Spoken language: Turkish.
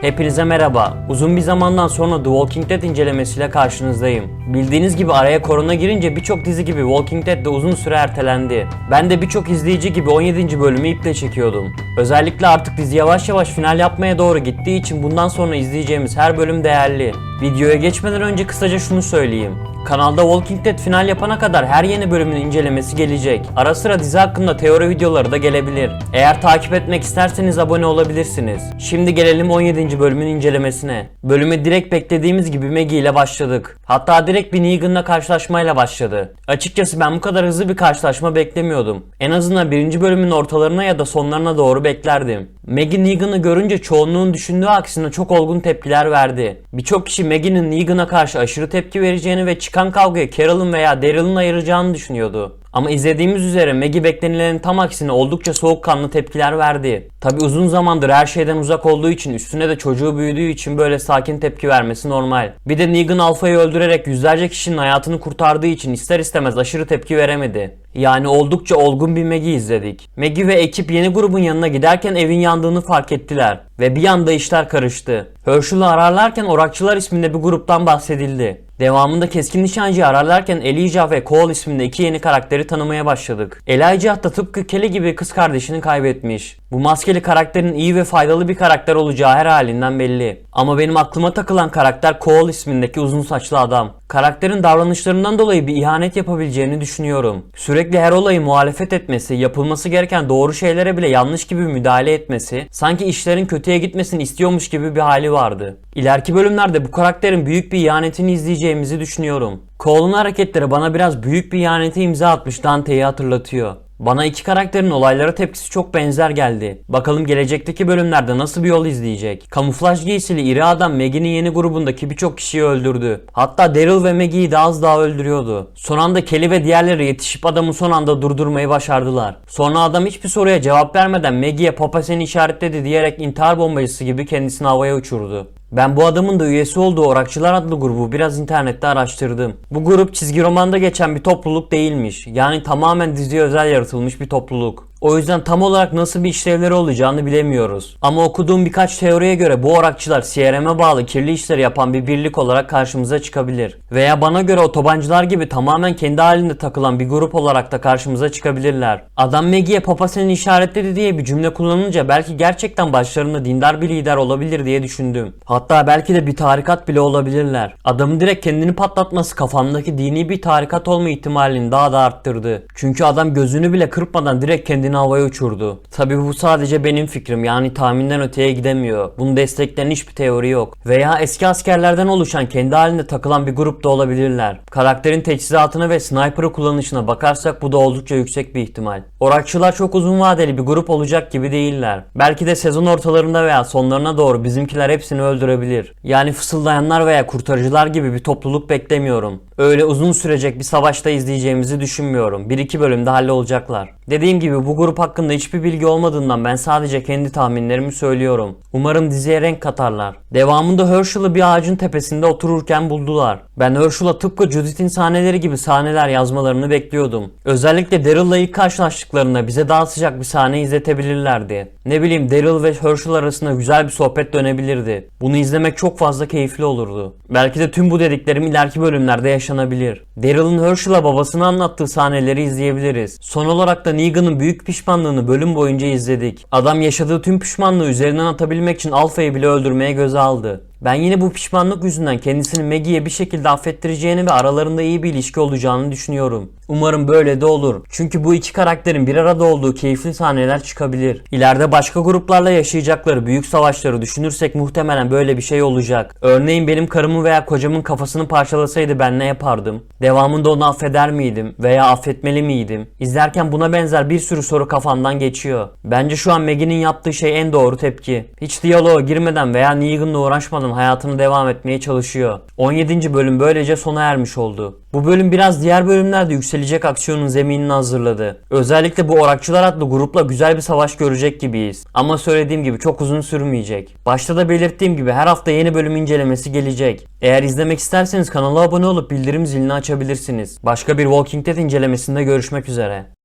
Hepinize merhaba. Uzun bir zamandan sonra The Walking Dead incelemesiyle karşınızdayım. Bildiğiniz gibi araya korona girince birçok dizi gibi Walking Dead de uzun süre ertelendi. Ben de birçok izleyici gibi 17. bölümü iple çekiyordum. Özellikle artık dizi yavaş yavaş final yapmaya doğru gittiği için bundan sonra izleyeceğimiz her bölüm değerli. Videoya geçmeden önce kısaca şunu söyleyeyim. Kanalda Walking Dead final yapana kadar her yeni bölümün incelemesi gelecek. Ara sıra dizi hakkında teori videoları da gelebilir. Eğer takip etmek isterseniz abone olabilirsiniz. Şimdi gelelim 17. bölümün incelemesine. Bölümü direkt beklediğimiz gibi Maggie ile başladık. Hatta direkt bir Negan'la karşılaşmayla başladı. Açıkçası ben bu kadar hızlı bir karşılaşma beklemiyordum. En azından birinci bölümün ortalarına ya da sonlarına doğru beklerdim. Maggie Negan'ı görünce çoğunluğun düşündüğü aksine çok olgun tepkiler verdi. Birçok kişi Maggie'nin Negan'a karşı aşırı tepki vereceğini ve çıkan kavgaya Carol'ın veya Daryl'ın ayıracağını düşünüyordu. Ama izlediğimiz üzere Maggie beklenilenin tam aksine oldukça soğukkanlı tepkiler verdi. Tabi uzun zamandır her şeyden uzak olduğu için üstüne de çocuğu büyüdüğü için böyle sakin tepki vermesi normal. Bir de Negan Alpha'yı öldürerek yüzlerce kişinin hayatını kurtardığı için ister istemez aşırı tepki veremedi. Yani oldukça olgun bir Maggie izledik. Maggie ve ekip yeni grubun yanına giderken evin yandığını fark ettiler. Ve bir anda işler karıştı. Herschel'ı ararlarken Orakçılar isminde bir gruptan bahsedildi. Devamında keskin nişancıyı ararlarken Elijah ve Cole isminde iki yeni karakteri tanımaya başladık. Elijah da tıpkı Kelly gibi kız kardeşini kaybetmiş. Bu maskeli karakterin iyi ve faydalı bir karakter olacağı her halinden belli. Ama benim aklıma takılan karakter Cole ismindeki uzun saçlı adam. Karakterin davranışlarından dolayı bir ihanet yapabileceğini düşünüyorum. Sürekli her olayı muhalefet etmesi, yapılması gereken doğru şeylere bile yanlış gibi müdahale etmesi, sanki işlerin kötüye gitmesini istiyormuş gibi bir hali vardı. İleriki bölümlerde bu karakterin büyük bir ihanetini izleyeceğimizi düşünüyorum. Cole'un hareketleri bana biraz büyük bir ihanete imza atmış Dante'yi hatırlatıyor. Bana iki karakterin olaylara tepkisi çok benzer geldi. Bakalım gelecekteki bölümlerde nasıl bir yol izleyecek. Kamuflaj giysili iri adam Maggie'nin yeni grubundaki birçok kişiyi öldürdü. Hatta Daryl ve Maggie'yi de az daha öldürüyordu. Son anda Kelly ve diğerleri yetişip adamı son anda durdurmayı başardılar. Sonra adam hiçbir soruya cevap vermeden Maggie'ye papa seni işaretledi diyerek intihar bombacısı gibi kendisini havaya uçurdu. Ben bu adamın da üyesi olduğu Orakçılar adlı grubu biraz internette araştırdım. Bu grup çizgi romanda geçen bir topluluk değilmiş. Yani tamamen diziye özel yaratılmış bir topluluk. O yüzden tam olarak nasıl bir işlevleri olacağını bilemiyoruz. Ama okuduğum birkaç teoriye göre bu orakçılar CRM'e bağlı kirli işleri yapan bir birlik olarak karşımıza çıkabilir. Veya bana göre otobancılar gibi tamamen kendi halinde takılan bir grup olarak da karşımıza çıkabilirler. Adam Maggie'ye papa seni işaretledi diye bir cümle kullanınca belki gerçekten başlarında dindar bir lider olabilir diye düşündüm. Hatta belki de bir tarikat bile olabilirler. Adamın direkt kendini patlatması kafamdaki dini bir tarikat olma ihtimalini daha da arttırdı. Çünkü adam gözünü bile kırpmadan direkt kendini havaya uçurdu. Tabi bu sadece benim fikrim yani tahminden öteye gidemiyor. Bunu destekleyen hiçbir teori yok. Veya eski askerlerden oluşan kendi halinde takılan bir grup da olabilirler. Karakterin teçhizatına ve sniper'ı kullanışına bakarsak bu da oldukça yüksek bir ihtimal. Orakçılar çok uzun vadeli bir grup olacak gibi değiller. Belki de sezon ortalarında veya sonlarına doğru bizimkiler hepsini öldürebilir. Yani fısıldayanlar veya kurtarıcılar gibi bir topluluk beklemiyorum. Öyle uzun sürecek bir savaşta izleyeceğimizi düşünmüyorum. 1-2 bölümde hallolacaklar. Dediğim gibi bu grup hakkında hiçbir bilgi olmadığından ben sadece kendi tahminlerimi söylüyorum. Umarım diziye renk katarlar. Devamında Herschel'ı bir ağacın tepesinde otururken buldular. Ben Herschel'a tıpkı Judith'in sahneleri gibi sahneler yazmalarını bekliyordum. Özellikle Daryl'la ilk karşılaştıklarında bize daha sıcak bir sahne izletebilirlerdi. Ne bileyim Daryl ve Herschel arasında güzel bir sohbet dönebilirdi. Bunu izlemek çok fazla keyifli olurdu. Belki de tüm bu dediklerim ileriki bölümlerde yaşanabilir. Daryl'ın Herschel'a babasını anlattığı sahneleri izleyebiliriz. Son olarak da Negan'ın büyük pişmanlığını bölüm boyunca izledik. Adam yaşadığı tüm pişmanlığı üzerinden atabilmek için Alpha'yı bile öldürmeye göze aldı. Ben yine bu pişmanlık yüzünden kendisini Maggie'ye bir şekilde affettireceğini ve aralarında iyi bir ilişki olacağını düşünüyorum. Umarım böyle de olur. Çünkü bu iki karakterin bir arada olduğu keyifli sahneler çıkabilir. İleride başka gruplarla yaşayacakları büyük savaşları düşünürsek muhtemelen böyle bir şey olacak. Örneğin benim karımın veya kocamın kafasını parçalasaydı ben ne yapardım? Devamında onu affeder miydim? Veya affetmeli miydim? İzlerken buna benzer bir sürü soru kafamdan geçiyor. Bence şu an Maggie'nin yaptığı şey en doğru tepki. Hiç diyaloğa girmeden veya Negan'la uğraşmadan hayatını devam etmeye çalışıyor. 17. bölüm böylece sona ermiş oldu. Bu bölüm biraz diğer bölümlerde yükselecek aksiyonun zeminini hazırladı. Özellikle bu Orakçılar adlı grupla güzel bir savaş görecek gibiyiz. Ama söylediğim gibi çok uzun sürmeyecek. Başta da belirttiğim gibi her hafta yeni bölüm incelemesi gelecek. Eğer izlemek isterseniz kanala abone olup bildirim zilini açabilirsiniz. Başka bir Walking Dead incelemesinde görüşmek üzere.